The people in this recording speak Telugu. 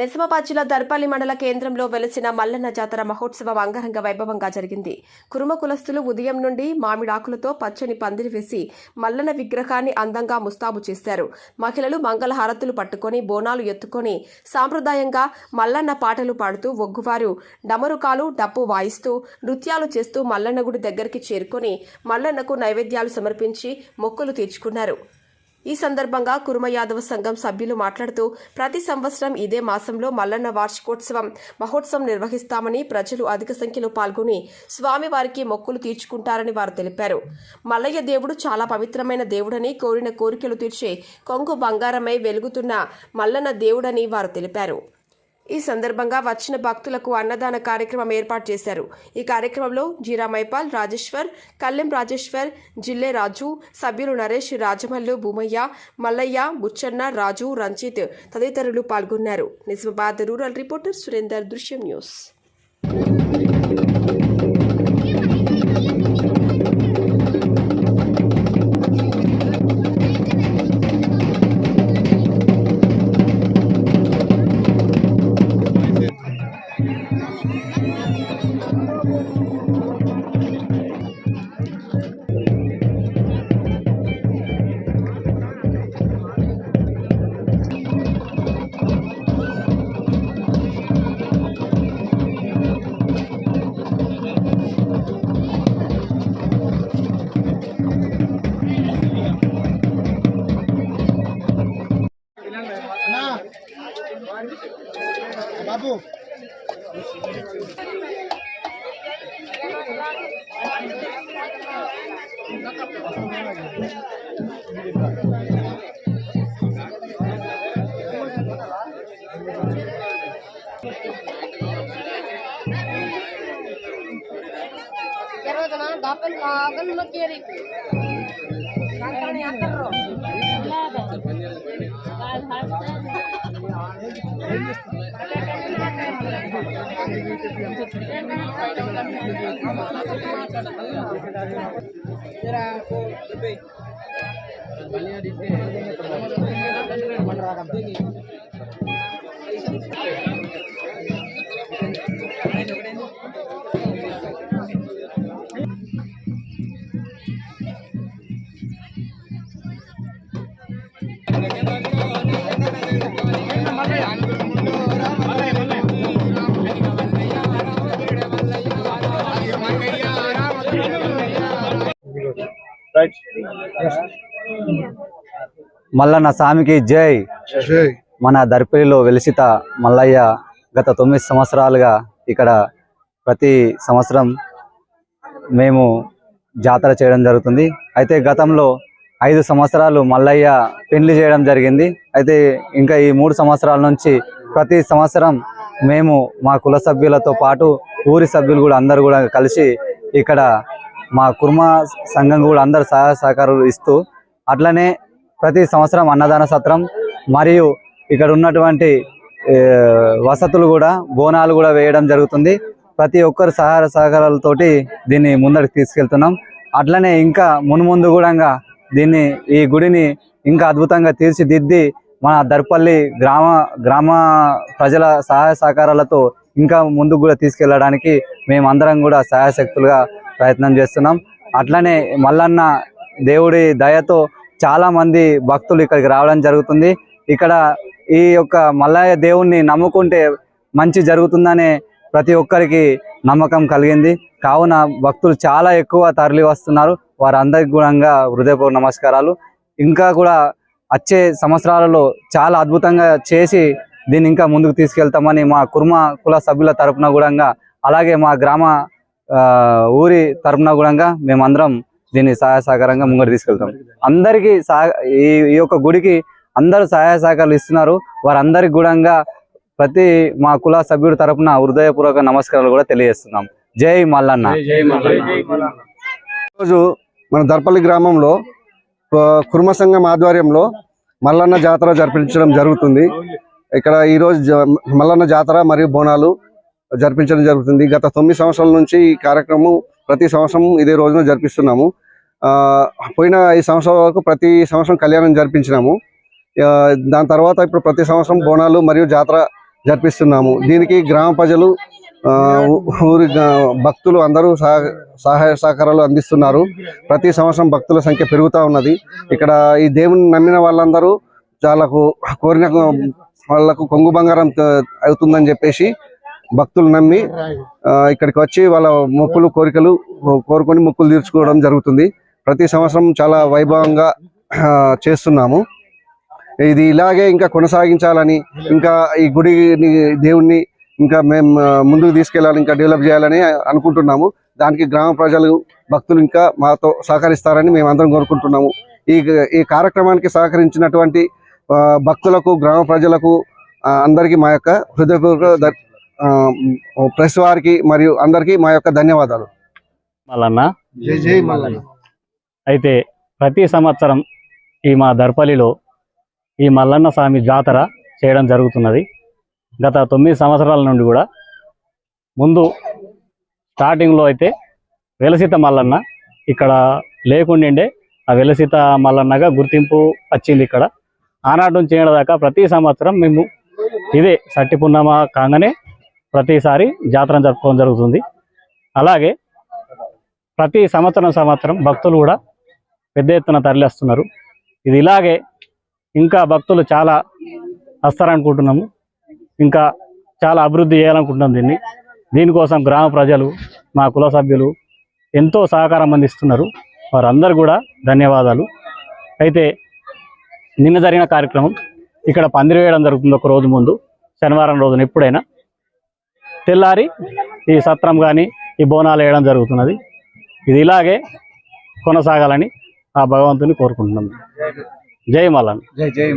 నిజామాబాద్ జిల్లా దర్పల్లి మండల కేంద్రంలో వెలిసిన మల్లన్న జాతర మహోత్సవం అంగరంగ వైభవంగా జరిగింది. కురుమ కులస్తులు ఉదయం నుండి మామిడాకులతో పచ్చని పందిరి వేసి మల్లన్న విగ్రహాన్ని అందంగా ముస్తాబు చేశారు. మహిళలు మంగళ హారతులు పట్టుకొని బోనాలు ఎత్తుకొని సాంప్రదాయంగా మల్లన్న పాటలు పాడుతూ ఒగ్గువారు డమరుకాలు డప్పు వాయిస్తూ నృత్యాలు చేస్తూ మల్లన్న గుడి దగ్గరికి చేరుకొని మల్లన్నకు నైవేద్యాలు సమర్పించి మొక్కులు తీర్చుకున్నారు. ఈ సందర్భంగా కురుమ యాదవ సంఘం సభ్యులు మాట్లాడుతూ ప్రతి సంవత్సరం ఇదే మాసంలో మల్లన్న వార్షికోత్సవం మహోత్సవం నిర్వహిస్తామని ప్రజలు అధిక సంఖ్యలో పాల్గొని స్వామివారికి మొక్కులు తీర్చుకుంటారని వారు తెలిపారు. మల్లయ్య దేవుడు చాలా పవిత్రమైన దేవుడని కోరిన కోరికలు తీర్చే కొంగు బంగారమై వెలుగుతున్న మల్లన్న దేవుడని వారు తెలిపారు. ఈ సందర్భంగా వచ్చిన భక్తులకు అన్నదాన కార్యక్రమం ఏర్పాటు చేశారు. ఈ కార్యక్రమంలో జీరా మైపాల్ రాజేశ్వర్ కల్లెం రాజేశ్వర్ జిల్లే రాజు సభ్యులు నరేష్ రాజమల్లు భూమయ్య మల్లయ్య బుచ్చన్న రాజు రంజిత్ తదితరులు పాల్గొన్నారు. నిజామాబాద్ రూరల్ రిపోర్టర్ సురేందర్ దృశ్యం న్యూస్. ದಾಪನ್ ಆಗಲ್ ಮತ್ತೆ ಸಂಕರಣೆ Terima kasih. Menerangkan tinggi. Mallanna స్వామికి జై. మన దర్పల్లిలో వెలిసిత మల్లయ్య గత తొమ్మిది సంవత్సరాలుగా ఇక్కడ ప్రతి సంవత్సరం మేము జాతర చేయడం జరుగుతుంది. అయితే గతంలో ఐదు సంవత్సరాలు మల్లయ్య పెళ్ళి చేయడం జరిగింది. అయితే ఇంకా ఈ మూడు సంవత్సరాల నుంచి ప్రతి సంవత్సరం మేము మా కుల సభ్యులతో పాటు ఊరి సభ్యులు కూడా అందరు కూడా కలిసి ఇక్కడ మా కుర్మ సంఘం కూడా అందరు సహాయ సహకారాలు ఇస్తూ అట్లనే ప్రతి సంవత్సరం అన్నదాన సత్రం మరియు ఇక్కడ ఉన్నటువంటి వసతులు కూడా బోనాలు కూడా వేయడం జరుగుతుంది. ప్రతి ఒక్కరు సహాయ సహకారాలతోటి దీన్ని ముందరికి తీసుకెళ్తున్నాం. అట్లనే ఇంకా మున్ముందు కూడా దీన్ని ఈ గుడిని ఇంకా అద్భుతంగా తీర్చిదిద్ది మన దర్పల్లి గ్రామ గ్రామ ప్రజల సహాయ సహకారాలతో ఇంకా ముందుకు కూడా తీసుకెళ్ళడానికి మేమందరం కూడా సహాయశక్తులుగా ప్రయత్నం చేస్తున్నాం. అట్లనే మల్లన్న దేవుడి దయతో చాలా మంది భక్తులు ఇక్కడికి రావడం జరుగుతుంది. ఇక్కడ ఈ యొక్క మల్లయ్య దేవుణ్ణి నమ్ముకుంటే మంచి జరుగుతుందనే ప్రతి ఒక్కరికి నమ్మకం కలిగింది. కావున భక్తులు చాలా ఎక్కువ తరలి వస్తున్నారు. వారందరికి గుణంగా హృదయపూర్వ నమస్కారాలు. ఇంకా కూడా వచ్చే సంవత్సరాలలో చాలా అద్భుతంగా చేసి దీన్ని ఇంకా ముందుకు తీసుకెళ్తామని మా కుర్మ కుల సభ్యుల తరపున కూడా అలాగే మా గ్రామ ఆ, ఊరి తరపున కూడా మేమందరం దీన్ని సహాయ సహకారంగా ముంగడు తీసుకెళ్తాం. అందరికీ సహ ఈ ఈ యొక్క గుడికి అందరూ సహాయ సహకారాలు ఇస్తున్నారు. వారందరికి కూడా ప్రతి మా కుల సభ్యుడి తరపున హృదయపూర్వక నమస్కారాలు కూడా తెలియజేస్తున్నాం. జై మల్లన్న. ఈరోజు మన దర్పల్లి గ్రామంలో కుర్మ సంఘం ఆధ్వర్యంలో మల్లన్న జాతర జరిపించడం జరుగుతుంది. ఇక్కడ ఈరోజు మల్లన్న జాతర మరియు బోనాలు జరిపించడం జరుగుతుంది. గత తొమ్మిది సంవత్సరాల నుంచి ఈ కార్యక్రమం ప్రతి సంవత్సరం ఇదే రోజున జరిపిస్తున్నాము. ఆ, పోయిన ఈ సంవత్సరం వరకు ప్రతి సంవత్సరం కళ్యాణం జరిపించినాము. దాని తర్వాత ఇప్పుడు ప్రతి సంవత్సరం బోనాలు మరియు జాతర జరిపిస్తున్నాము. దీనికి గ్రామ ప్రజలు ఆ, ఊరి భక్తులు అందరూ సహ- సహాయ సహకారాలు అందిస్తున్నారు. ప్రతి సంవత్సరం భక్తుల సంఖ్య పెరుగుతూ ఉన్నది. ఇక్కడ ఈ దేవుని నమ్మిన వాళ్ళందరూ చాలా కోరిన వాళ్ళకు కొంగు బంగారం అవుతుందని చెప్పేసి భక్తులు నమ్మి ఇక్కడికి వచ్చి వాళ్ళ మొక్కులు కోరికలు కోరుకొని మొక్కులు తీర్చుకోవడం జరుగుతుంది. ప్రతి సంవత్సరం చాలా వైభవంగా చేస్తున్నాము. ఇది ఇలాగే ఇంకా కొనసాగించాలని ఇంకా ఈ గుడిని దేవుణ్ణి ఇంకా మేము ముందుకు తీసుకెళ్ళాలి ఇంకా డెవలప్ చేయాలని అనుకుంటున్నాము. దానికి గ్రామ ప్రజలు భక్తులు ఇంకా మాతో సహకరిస్తారని మేము అందరం కోరుకుంటున్నాము. ఈ ఈ కార్యక్రమానికి సహకరించినటువంటి భక్తులకు గ్రామ ప్రజలకు అందరికీ మా యొక్క హృదయపూర్వక ప్రెస్ వారికి మరియు అందరికీ మా యొక్క ధన్యవాదాలు. మల్లన్న. జై జై మల్లన్న. అయితే ప్రతి సంవత్సరం ఈ మా దర్పల్లిలో ఈ మల్లన్న స్వామి జాతర చేయడం జరుగుతున్నది. గత తొమ్మిది సంవత్సరాల నుండి కూడా ముందు స్టార్టింగ్లో అయితే వెలసిత మల్లన్న ఇక్కడ లేకుండిండే ఆ వెలసిత మల్లన్నగా గుర్తింపు వచ్చింది ఇక్కడ. ఆనాటి నుంచి ఏడాది దాకా ప్రతి సంవత్సరం మేము ఇదే సట్టి పున్నమ కాగానే ప్రతిసారి జాతర జరుపుకోవడం జరుగుతుంది. అలాగే ప్రతి సంవత్సరం సంవత్సరం భక్తులు కూడా పెద్ద ఎత్తున తరలిస్తున్నారు. ఇది ఇలాగే ఇంకా భక్తులు చాలా వస్తారనుకుంటున్నాము. ఇంకా చాలా అభివృద్ధి చేయాలనుకుంటున్నాం దీన్ని. దీనికోసం గ్రామ ప్రజలు మా కుల సభ్యులు ఎంతో సహకారం అందిస్తున్నారు. వారందరూ కూడా ధన్యవాదాలు. అయితే నిన్న జరిగిన కార్యక్రమం ఇక్కడ పందిరి వేయడం జరుగుతుంది ఒక రోజు ముందు శనివారం రోజున ఎప్పుడైనా. తెల్లారి ఈ సత్రం కానీ ఈ బోనాలు వేయడం జరుగుతున్నది. ఇది ఇలాగే కొనసాగాలని ఆ భగవంతుని కోరుకుంటున్నాం. జై మల్లన్ జై జై